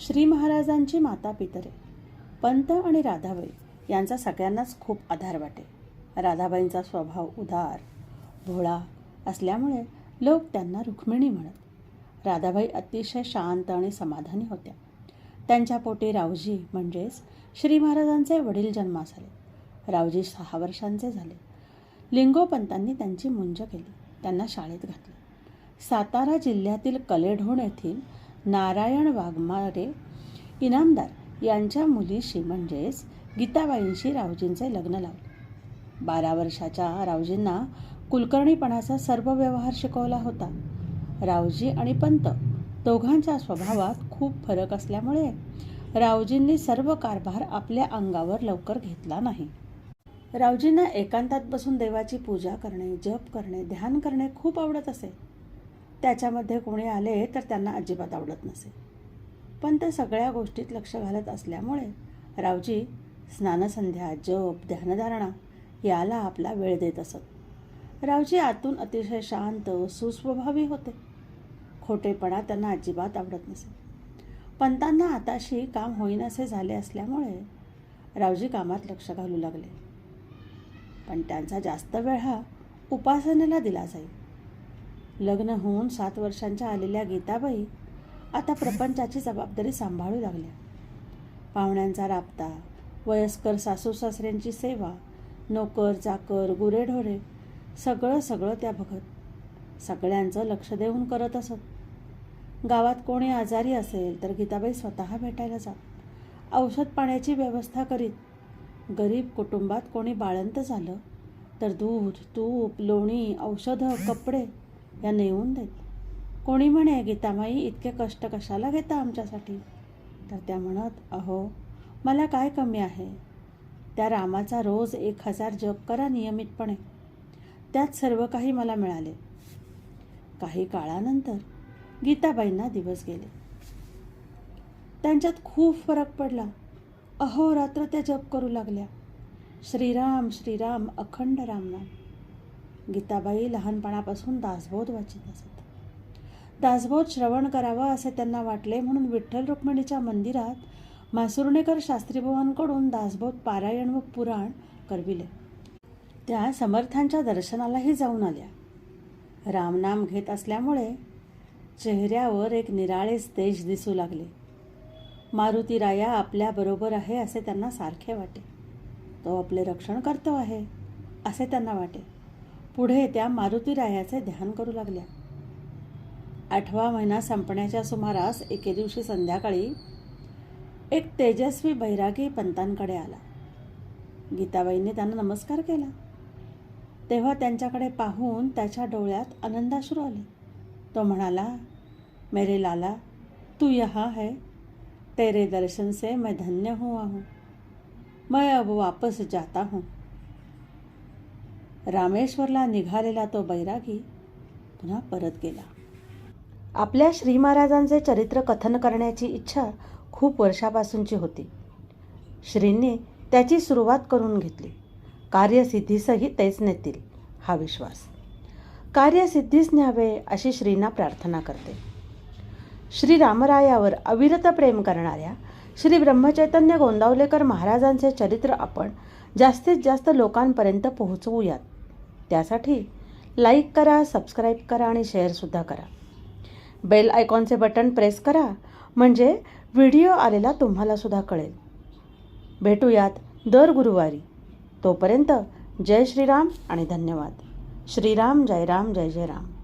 श्री महाराजांची माता पितरे पंत आणि राधाबाई यांचा सगळ्यांनाच खूप आधार वाटे. राधाबाईंचा स्वभाव उदार भोळा असल्यामुळे लोक त्यांना रुक्मिणी म्हणत. राधाबाई अतिशय शांत आणि समाधानी होत्या. त्यांच्या पोटी रावजी म्हणजेच श्री महाराजांचे वडील जन्मास आले रावजी सहा वर्षांचे झाले. लिंगोपंतांनी त्यांची मुंज केली. त्यांना शाळेत घातले. सातारा जिल्ह्यातील कलेढोण येथील नारायण वाघमारे इनामदार यांच्या मुलीशी म्हणजेच गीताबाईंशी रावजींचे लग्न लावले. बारा वर्षाच्या रावजींना कुलकर्णीपणाचा सर्व व्यवहार शिकवला होता. रावजी आणि पंत दोघांच्या स्वभावात खूप फरक असल्यामुळे रावजींनी सर्व कारभार आपल्या अंगावर लवकर घेतला नाही. रावजींना एकांतात बसून देवाची पूजा करणे जप करणे ध्यान करणे खूप आवडत असे. त्याच्यामध्ये कोणी आले तर त्यांना अजिबात आवडत नसे. पण ते सगळ्या गोष्टीत लक्ष घालत असल्यामुळे रावजी स्नानसंध्या जप ध्यानधारणा याला आपला वेळ देत असत. रावजी आतून अतिशय शांत सुस्वभावी होते. खोटेपणा त्यांना अजिबात आवडत नसे. पंतांना आताशी काम होईनसे झाले असल्यामुळे रावजी कामात लक्ष घालू लागले. पण त्यांचा जास्त वेळ हा उपासनेला दिला जाईल लग्न होऊन सात वर्षांच्या आलेल्या गीताबाई आता प्रपंचाची जबाबदारी सांभाळू लागल्या. पाहुण्यांचा राबता वयस्कर सासू सासऱ्यांची सेवा नोकर चाकर गुरेढोरे सगळं सगळं त्या बघत सगळ्यांचं लक्ष देऊन करत असत. गावात कोणी आजारी असेल तर गीताबाई स्वतः भेटायला जात. औषध पाण्याची व्यवस्था करीत. गरीब कुटुंबात कोणी बाळंत झालं तर दूध तूप लोणी औषधं कपडे या नेऊन देत कोणी म्हणे गीतामाई इतके कष्ट कशाला घेता आमच्यासाठी? तर त्या म्हणत अहो मला काय कमी आहे? त्या रामाचा रोज एक हजार जप करा नियमितपणे. त्यात सर्व काही मला मिळाले. काही काळानंतर गीताबाईंना दिवस गेले. त्यांच्यात खूप फरक पडला. अहोरात्र त्या जप करू लागल्या. श्रीराम श्रीराम अखंड रामनाम गीताबाई लहानपणापासून दासबोध वाचित असत. दासबोध श्रवण करावा असे त्यांना वाटले म्हणून विठ्ठल रुक्मिणीच्या मंदिरात मासुर्णेकर शास्त्रीभुवांकडून दासबोध पारायण व पुराण करविले. त्या समर्थांच्या दर्शनालाही जाऊन आल्या. रामनाम घेत असल्यामुळे चेहऱ्यावर एक निराळेच तेज दिसू लागले. मारुतीराया आपल्याबरोबर आहे असे त्यांना सारखे वाटे. तो आपले रक्षण करतो आहे असे त्यांना वाटे. पुढे त्या मारुतीरायाचे ध्यान करू लागल्या. आठवा महिना संपण्याच्या सुमारास एके दिवशी संध्याकाळी एक तेजस्वी बैरागी पंतांकडे आला. गीताबाईंनी त्यांना नमस्कार केला. तेव्हा त्यांच्याकडे पाहून त्याच्या डोळ्यात आनंदाश्रू आले. तो म्हणाला मेरे लाला तू यहाँ है. तेरे दर्शन से मैं धन्य हुआ हूँ. मैं अब वापस जाता हूँ. रामेश्वरला निघालेला तो बैरागी पुन्हा परत गेला. आपल्या श्री महाराजांचे चरित्र कथन करण्याची इच्छा खूप वर्षापासूनची होती. श्रींनी त्याची सुरुवात करून घेतली. कार्यसिद्धीसही तेच नेतील हा विश्वास. कार्यसिद्धीस न्यावे अशी श्रींना प्रार्थना करते. श्री रामरायावर अविरत प्रेम करणाऱ्या श्री ब्रह्मचैतन्य गोंदावलेकर महाराजांचे चरित्र आपण जास्तीत जास्त लोकांपर्यंत पोहोचवूयात. त्यासाठी लाईक करा सबस्क्राईब करा आणि शेअरसुद्धा करा. बेल आयकॉनचे बटन प्रेस करा म्हणजे व्हिडिओ आलेला तुम्हालासुद्धा कळेल. भेटूयात दर गुरुवारी. तोपर्यंत जय श्रीराम आणि धन्यवाद. श्रीराम जय राम जय जय राम.